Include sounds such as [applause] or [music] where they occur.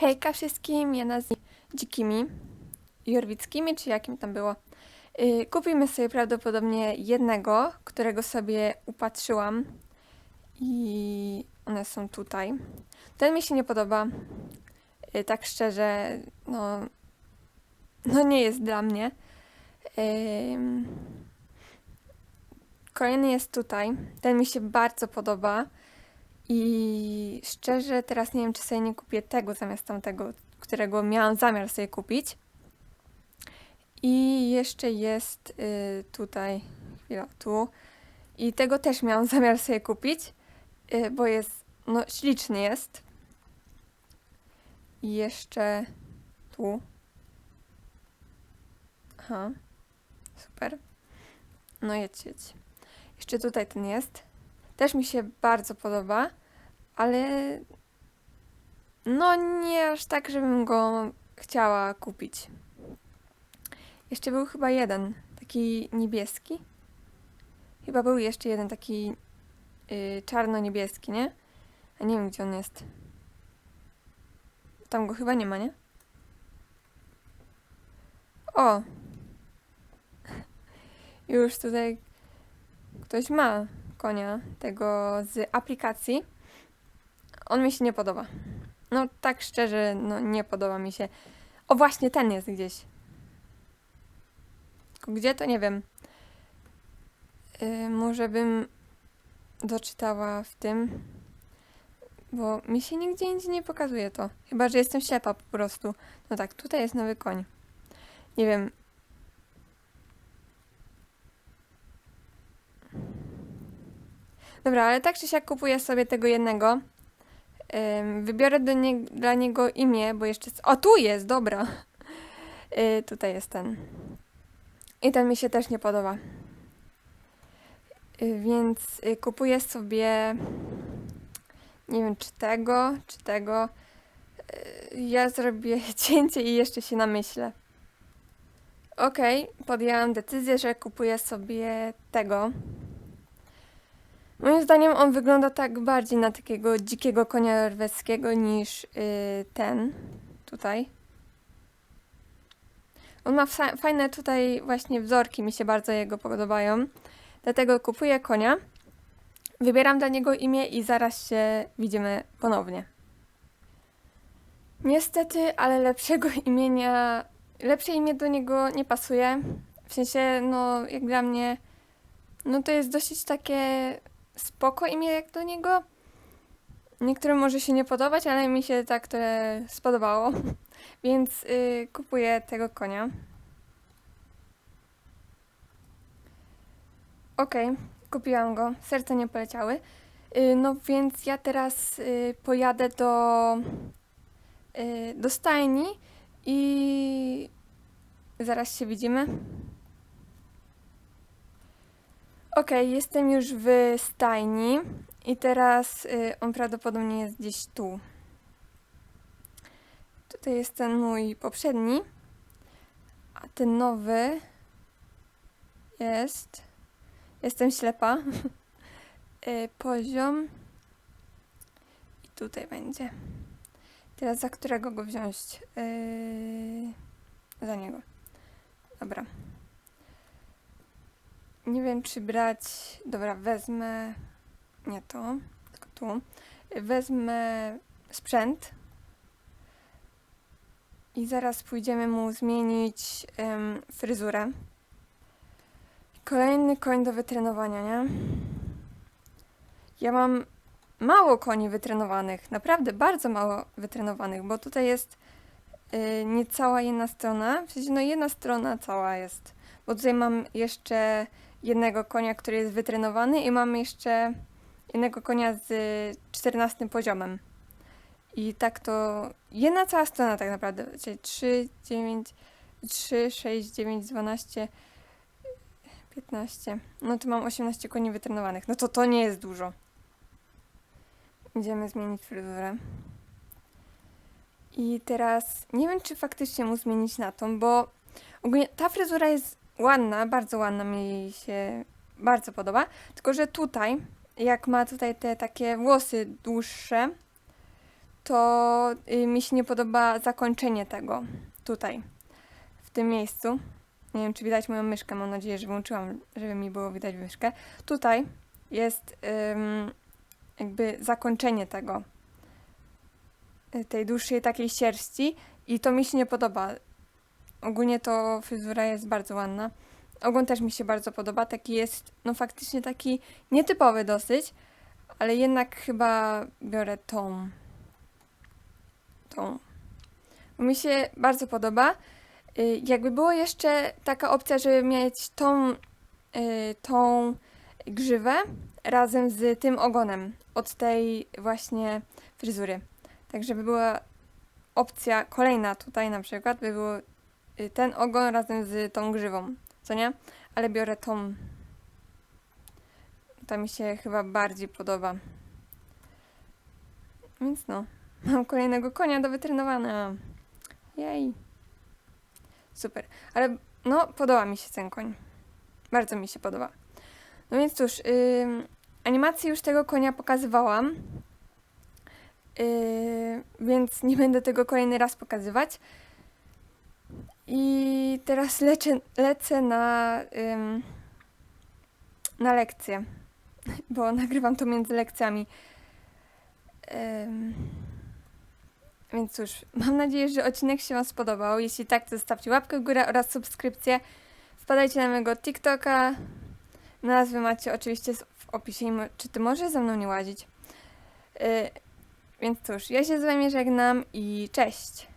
Hejka wszystkim, ja nazywam dzikimi, jorwickimi, czy jakim tam było. Yy, kupimy sobie prawdopodobnie jednego, którego sobie upatrzyłam i one są tutaj. Ten mi się nie podoba, yy, tak szczerze, no, no nie jest dla mnie. Kolejny jest tutaj, ten mi się bardzo podoba. I szczerze, teraz nie wiem, czy sobie nie kupię tego zamiast tamtego, którego miałam zamiar sobie kupić. I jeszcze jest y, tutaj, chwila, tu. I tego też miałam [laughs] zamiar sobie kupić, y, bo jest, no, śliczny jest. I jeszcze tu. Aha, super. No jedź, jedź. Jeszcze tutaj ten jest. Też mi się bardzo podoba ale no nie aż tak, żebym go chciała kupić. Jeszcze był chyba jeden, taki niebieski. Chyba był jeszcze jeden taki yy, czarno-niebieski, nie? A nie wiem, gdzie on jest. Tam go chyba nie ma, nie? O! Już tutaj ktoś ma konia tego z aplikacji. On mi się nie podoba. No tak szczerze, no nie podoba mi się. O właśnie, ten jest gdzieś. Gdzie to nie wiem. Yy, może bym doczytała w tym, bo mi się nigdzie indziej nie pokazuje to. Chyba, że jestem ślepa po prostu. No tak, tutaj jest nowy koń. Nie wiem. Dobra, ale tak czy siak kupuję sobie tego jednego. Wybiorę do nie, dla niego imię, bo jeszcze. O, tu jest, dobra. Yy, tutaj jest ten. I ten mi się też nie podoba. Yy, więc yy, kupuję sobie. Nie wiem, czy tego, czy tego. Ja zrobię [laughs] cięcie i jeszcze się namyślę. Okej, podjęłam decyzję, że kupuję sobie tego. Moim zdaniem on wygląda tak bardziej na takiego dzikiego konia norweskiego niż yy, ten tutaj. On ma fa- fajne tutaj właśnie wzorki, mi się bardzo jego podobają. Dlatego kupuję konia, wybieram dla niego imię i zaraz się widzimy ponownie. Niestety, ale lepszego [laughs] imienia, lepsze imię do niego nie pasuje. W sensie, no jak dla mnie, no to jest dosyć takie spoko imię jak do niego. Niektórym może się nie podobać, ale mi się tak to spodobało, [laughs] więc y, kupuję tego konia. Okej, kupiłam go, serce nie poleciały. Y, no więc ja teraz y, pojadę do, y, do stajni i zaraz się widzimy. Okej, jestem już w stajni i teraz y, on prawdopodobnie jest gdzieś tu. Tutaj jest ten mój poprzedni, a ten nowy jest. Jestem ślepa. [laughs] y, poziom. I tutaj będzie. Teraz za którego go wziąć? Yy, za niego. Dobra. Nie wiem, czy brać. Dobra, wezmę. Nie to, tylko tu. Wezmę sprzęt. I zaraz pójdziemy mu zmienić em, fryzurę. Kolejny koń do wytrenowania, nie? Ja mam mało koni wytrenowanych, naprawdę bardzo mało wytrenowanych, bo tutaj jest y, niecała jedna strona, w sensie no jedna strona cała jest, bo tutaj mam jeszcze jednego konia, który jest wytrenowany i mam jeszcze jednego konia z 14 poziomem. I tak to jedna cała strona tak naprawdę, czyli 3, 9, 3, 6, 9, 12, 15. No to mam 18 koni wytrenowanych. No to to nie jest dużo. Idziemy zmienić fryzurę. I teraz nie wiem, czy faktycznie mu zmienić na tą, bo ogólnie ta fryzura jest ładna, bardzo ładna, mi się bardzo podoba. Tylko, że tutaj, jak ma tutaj te takie włosy dłuższe, to y, mi się nie podoba zakończenie tego tutaj, w tym miejscu. Nie wiem, czy widać moją myszkę, mam nadzieję, że włączyłam, żeby mi było widać myszkę. Tutaj jest ym, jakby zakończenie tego, y, tej dłuższej takiej sierści i to mi się nie podoba. Ogólnie to fryzura jest bardzo ładna. Ogon też mi się bardzo podoba, taki jest, no faktycznie taki nietypowy dosyć, ale jednak chyba biorę tą. Tą. Mi się bardzo podoba. Y, Jakby było jeszcze taka opcja, żeby mieć tą, y, tą grzywę razem z tym ogonem od tej właśnie fryzury. Tak, żeby była opcja kolejna tutaj na przykład, by był y, ten ogon razem z tą grzywą, co nie? Ale biorę tą. Ta mi się chyba bardziej podoba. Więc no, mam kolejnego konia do wytrenowania. Jej. Super. Ale no, podoba mi się ten koń. Bardzo mi się podoba. No więc cóż, ym, animację już tego konia pokazywałam. Yy, więc nie będę tego kolejny raz pokazywać. I teraz lecę na, ym, na lekcję, [laughs] bo nagrywam to między lekcjami. Ym, więc cóż, mam nadzieję, że odcinek się Wam spodobał. Jeśli tak, to zostawcie łapkę w górę oraz subskrypcję. Wpadajcie na mojego TikToka. Nazwy macie oczywiście w opisie. Czy ty możesz ze mną nie łazić? Yy, więc cóż, ja się z Wami żegnam i cześć!